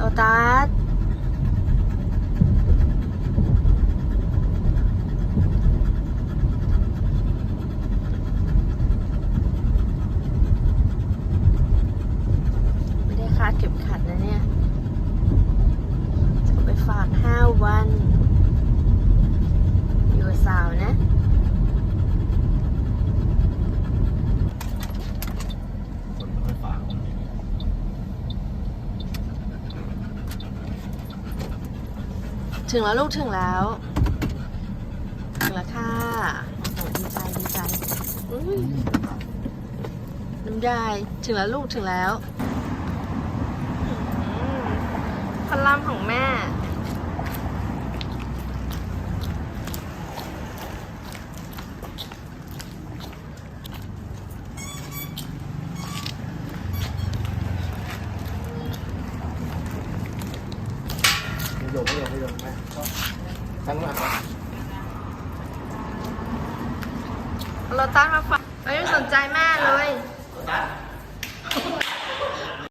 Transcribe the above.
โลตัส ไม่ได้คาดเข็มขัดนะเนี่ย จะเอาไปฝากห้าวัน อยู่กับสาวนะ คนไม่ค่อยฝาก ถึงแล้วลูกถึงแล้ว ถึงแล้วค่ะโอ้ดีใจดีใจน้ำยายถึงแล้วลูกถึงแล้วพลัมของแม่ โยมไม่โยมไม่โยมแม่ตั้งหลักเราตั้งมาฝากไม่สนใจแม่